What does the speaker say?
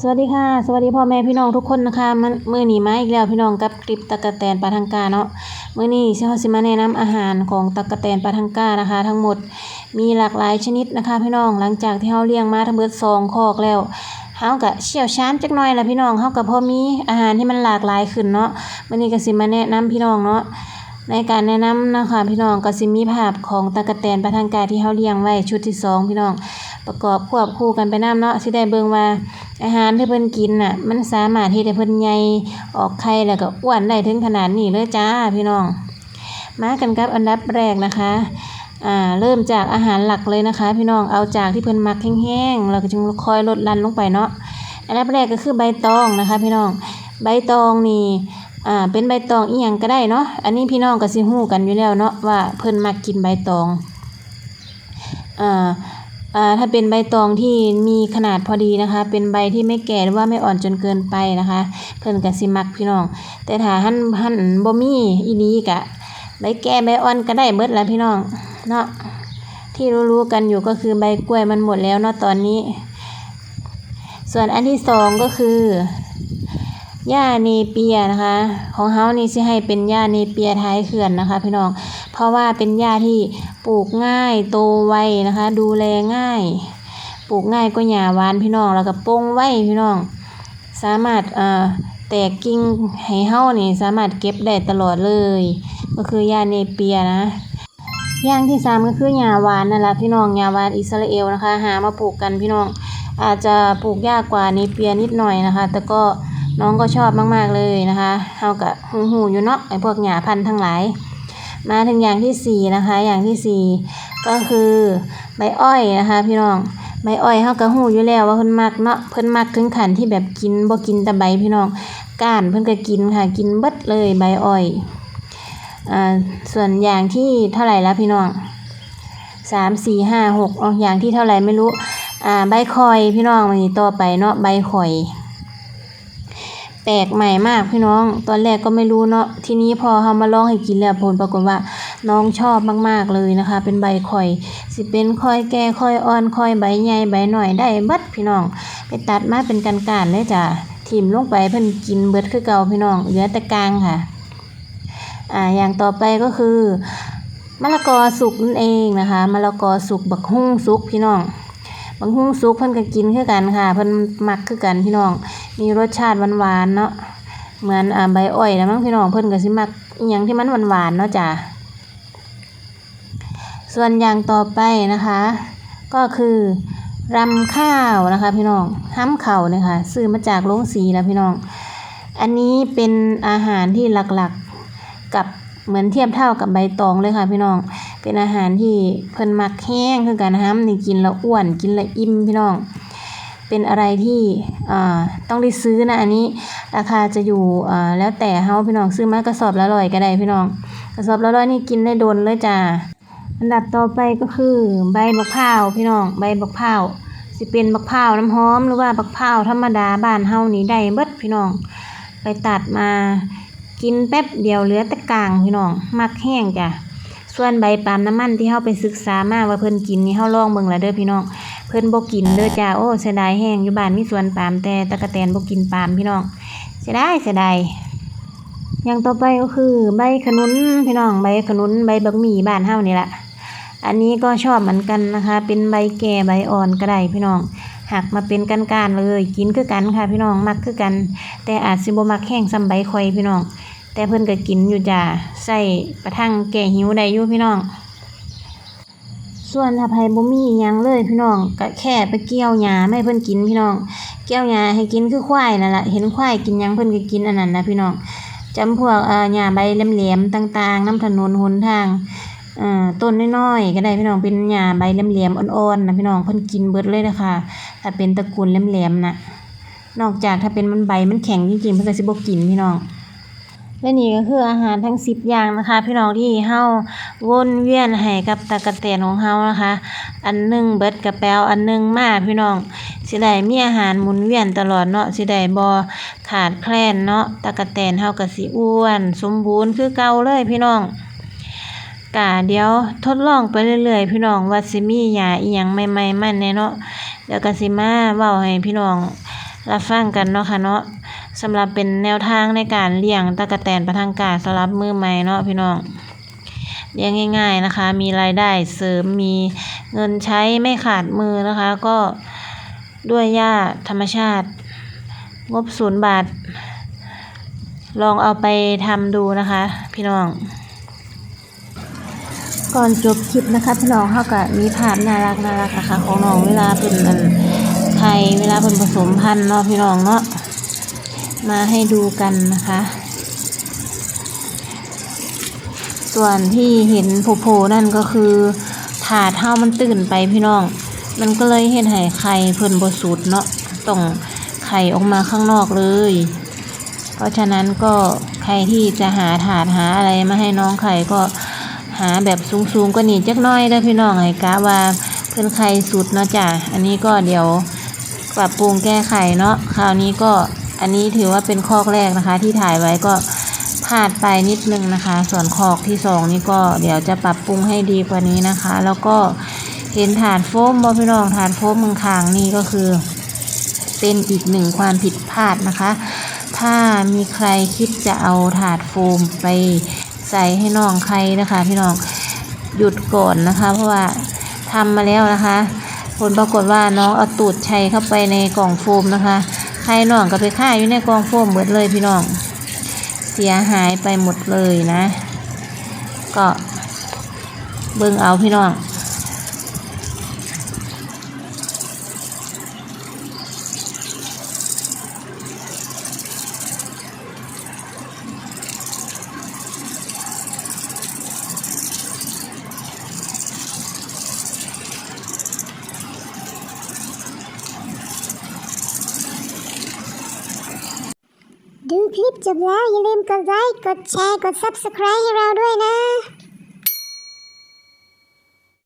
สวัสดีค่ะ สวัสดีพ่อแม่พี่น้องทุกคนนะคะมันมื้อนี้มาอีกแล้วพี่น้องกับคลิปตะกะแตนปลาทังกาเนาะมื้อนี้เฮาสิมาแนะนำอาหารของตะกะแตนปลาทังกานะคะ ทั้งหมดมีหลากหลายชนิดนะคะ พี่น้องหลังจากที่เฮาเลี้ยงมาทั้งเบิด2คอกแล้วเฮาก็เชี่ยวชาญจักหน่อยละพี่น้องเฮาก็พอมีอาหารที่มันหลากหลายขึ้นเนาะมื้อนี้ก็สิมาแนะนำพี่น้องเนาะในการแนะนำนะคะพี่น้องก็สิมีภาพของตะกะแตนปลาทังกาที่เฮาเลี้ยงไว้ชุดที่สองพี่น้องประกอบควบคู่กันไปนำเนาะสิได้เบิ่งว่า อาหารที่เพิ่นกินน่ะ มันสามารถที่จะเพิ่นใหญ่ออกไข่แล้วก็อ้วนได้ถึงขนาดนี้เลยจ้าพี่น้อง มากันกับอันดับแรกนะคะอ่าเริ่มจากอาหารหลักเลยนะคะ พี่น้องเอาจากที่เพิ่นมักแห้งๆแล้วก็จึงค่อยลดลันลงไปเนาะอันดับแรกก็คือใบตองนะคะ พี่น้องใบตองนี่อ่าเป็นใบตองอีหยังก็ได้เนาะอันนี้พี่น้องก็สิฮู้กันอยู่แล้วเนาะว่าเพิ่นมักกินใบตองอ่า ถ้าเป็นใบตองที่มีขนาดพอดีนะคะ เป็นใบที่ไม่แก่หรือว่าไม่อ่อนจนเกินไปนะคะ เพิ่นกับสิมักพี่น้อง แต่ถ้าหั่นหั่นบ่มีอีหลีก็ใบแก่ใบอ่อนก็ได้เบิดแล้วพี่น้องเนาะที่รู้ๆกันอยู่ก็คือใบกล้วยมันหมดแล้วเนาะตอนนี้ ส่วนอันที่สองก็คือ หญ้าเนเปียนะคะ ของเฮานี่สิให้เป็นหญ้าเนเปียท้ายเขื่อนนะคะ พี่น้อง เพราะว่าเป็นหญ้าที่ปลูกง่ายโตไวนะคะ ดูแลง่าย ปลูกง่ายกว่าหญ้าหวานพี่น้องแล้วก็ปงไว้พี่น้อง สามารถเอ่อแตกกิ่งให้เฮานี่สามารถเก็บได้ตลอดเลย ก็คือหญ้าเนเปียนะอย่างที่สามก็คือหญ้าหวานนั่นแหละพี่น้องหญ้าหวานอิสราเอลนะคะ หามาปลูกกันพี่น้องอาจจะปลูกยากกว่าเนเปียนิดหน่อยนะคะ แต่ก็ น้องก็ชอบมากๆเลยนะคะเฮาก็หูๆอยู่เนาะไอ้พวกหญ้าพันธุ์ทั้งหลาย มาถึงอย่างที่สี่นะคะ อย่างที่สี่ก็คือใบอ้อยนะคะ พี่น้องใบอ้อยเฮาก็ฮู้อยู่แล้วว่าเพิ่นมักเนาะเพิ่นมักถึงขันที่แบบกินบ่กินแต่ใบพี่น้องก้านเพิ่นก็กินค่ะกินเบิดเลยใบอ้อยอ่าส่วนอย่างที่เท่าไหร่แล้วพี่น้องสามสี่ห้าหกอ๋ออย่างที่เท่าไหร่ไม่รู้อ่าใบคอยพี่น้องมันนี้ต่อไปเนาะใบข่อย แปลกใหม่มากพี่น้อง ตอนแรกก็ไม่รู้เนาะ ทีนี้พอเฮามาลองให้กินแล้วผลปรากฏว่าน้องชอบมากๆเลยนะคะ เป็นใบข่อย สิเป็นค่อยแก่ค่อยอ่อนค่อยใบใหญ่ใบหน่อยได้เบิดพี่น้อง ไปตัดมาเป็นกันๆเลยจ้ะทิ่มลงไปเพิ่นกินเบิดคือเก่าพี่น้อง เหลือแต่กลางค่ะ อ่า อย่างต่อไปก็คือมะละกอสุกนั่นเองนะคะ มะละกอสุกบักฮุ่งสุกพี่น้อง บางฮุ่งสุกเพิ่นก็กินคือกันค่ะ เพิ่นมักคือกันพี่น้อง มีรสชาติหวานๆเนาะ เหมือนอ่าใบอ้อยนะมั้งพี่น้องเพิ่นก็สิมักอิหยังที่มันหวานๆเนาะจ้ะ ส่วนอย่างต่อไปนะคะ ก็คือรำข้าวนะคะ พี่น้องห้ำเข่าเนี่ยค่ะซื้อมาจากโรงสีนะพี่น้อง อันนี้เป็นอาหารที่หลักๆกับ เหมือนเทียบเท่ากับใบตองเลยค่ะพี่น้อง เป็นอาหารที่เพิ่นมักแห้งคือกันห้ำนี่กินแล้วอ้วนกินแล้วอิ่มพี่น้อง เป็นอะไรที่อ่าต้องได้ซื้อนะอันนี้ราคาจะอยู่อ่าแล้วแต่เฮาพี่น้องซื้อมากระสอบละร้อยก็ได้พี่น้อง กระสอบละร้อยนี่กินได้โดนเลยจ้าอันดับต่อไปก็คือใบบักพร้าวพี่น้องใบบักพร้าวสิเป็นบักพร้าวน้ำหอมหรือว่าบักพร้าวธรรมดาบ้านเฮานี่ได้เบิดพี่น้อง ไปตัดมา กินแป๊บเดียวเหลือแต่กลางพี่น้องมักแห้งจ้ะส่วนใบปาล์มน้ำมันที่เฮาไปศึกษามาว่าเพิ่นกินนี่เฮาลองเบิ่งแล้วเด้อพี่น้อง เพิ่นบ่กินเด้อจ้าโอ้เสียดายแห้งอยู่บ้านมีสวนปาล์มแต่ตะกะแตนบ่กินปาล์มพี่น้องเสียดายเสียดายอย่างต่อไปก็คือใบขนุนพี่น้องใบขนุนใบบักหมี่บ้านเฮานี่แหละอันนี้ก็ชอบเหมือนกันนะคะ เป็นใบแก่ใบอ่อนก็ได้พี่น้องหักมาเป็นก้านๆเลยกินคือกันค่ะพี่น้องมักคือกัน แต่อาจสิบ่มักแห้งซ้ำใบข่อยพี่น้อง แต่เพิ่นก็กินอยู่จ้าใส่ประทังแก้หิวได้อยู่พี่น้อง ส่วนถ้าไผบ่มีหยังเลยพี่น้องก็แค่ไปเกี่ยวหญ้าให้เพิ่นกินพี่น้อง เกี่ยวหญ้าให้กินคือควายนั่นล่ะเห็นควายกินหยังเพิ่นก็กินอันนั้นนะพี่น้องจำพวกเอ่อหญ้าใบแหลมๆต่างๆน้ำถนนหนทางเอ่อต้นน้อยๆก็ได้พี่น้องเป็นหญ้าใบแหลมๆอ่อนๆนะพี่น้องเพิ่นกินเบิดเลยนะคะถ้าเป็นตระกูลแหลมๆนะนอกจากถ้าเป็นมันใบมันแข็งจริงๆเพิ่นก็สิบ่กินพี่น้อง และนี่ก็คืออาหารทั้ง 10 อย่างนะคะ พี่น้องที่เฮาวนเวียนให้กับตะกะแตนของเฮานะคะ อันนึงเบิดก็แปวอันนึงมาพี่น้องสิได้มีอาหารหมุนเวียนตลอดเนาะสิได้บ่ขาดแคลนเนาะตะกะแตนเฮาก็สิอ้วน สมบูรณ์คือเก่าเลยพี่น้องกะเดี๋ยวทดลองไปเรื่อยๆ พี่น้องว่าสิมีหญ้าอิหยังใหม่ๆมาแน่เนาะเดี๋ยวก็สิมาเว้าให้พี่น้องรับฟังกันเนาะค่ะเนาะ สำหรับเป็นแนวทางในการเลี้ยงตะกะแตนประทังกาสำหรับมือใหม่เนาะพี่น้องเลี้ยงง่าย ๆนะคะ มีรายได้เสริมมีเงินใช้ไม่ขาดมือนะคะ ก็ด้วยหญ้าธรรมชาติ งบศูนย์บาท ลองเอาไปทำดูนะคะ พี่น้องก่อนจบคลิปนะคะพี่น้องเขาก็มีภาพน่ารักน่ารักนะคะของน้องเวลาเป็นอันไข่เวลาเป็นผสมพันธุ์เนาะพี่น้องเนาะ มาให้ดูกันนะคะ ส่วนที่เห็นโผล่นั่นก็คือถาดเท้ามันตื่นไปพี่น้อง มันก็เลยเห็นให้ไข่เพิ่นบสุดเนาะต้องไข่ออกมาข้างนอกเลย เพราะฉะนั้นก็ใครที่จะหาถาดหาอะไรมาให้น้องไข่ก็หาแบบสูงๆก็หนีจักน้อยเด้พี่น้องไอ้กะว่าเพิ่นไข่สุดเนาะจ้ะ อันนี้ก็เดี๋ยวปรับปรุงแก้ไขเนาะ คราวนี้ก็ อันนี้ถือว่าเป็นคอกแรกนะคะ ที่ถ่ายไว้ก็พลาดไปนิดนึงนะคะ ส่วนคอกที่สองนี่ก็เดี๋ยวจะปรับปรุงให้ดีกว่านี้นะคะ แล้วก็เห็นถาดโฟมบ่พี่น้องถาดโฟมมือคางนี่ก็คือ เป็นอีกหนึ่งความผิดพลาดนะคะ ถ้ามีใครคิดจะเอาถาดโฟมไปใส่ให้น้องใครนะคะพี่น้องหยุดก่อนนะคะ เพราะว่าทำมาแล้วนะคะ ผลปรากฏว่าน้องเอาตูดชัยเข้าไปในกล่องโฟมนะคะ ใครน้องก็ไปฆ่าอยู่ในกองโฟมหมดเลยพี่น้อง เสียหายไปหมดเลยนะ ก็เบิ่งเอาพี่น้อง ดูคลิปจบแล้ว อย่าลืมกดไลค์ กดแชร์ กด Subscribe ให้เราด้วยนะ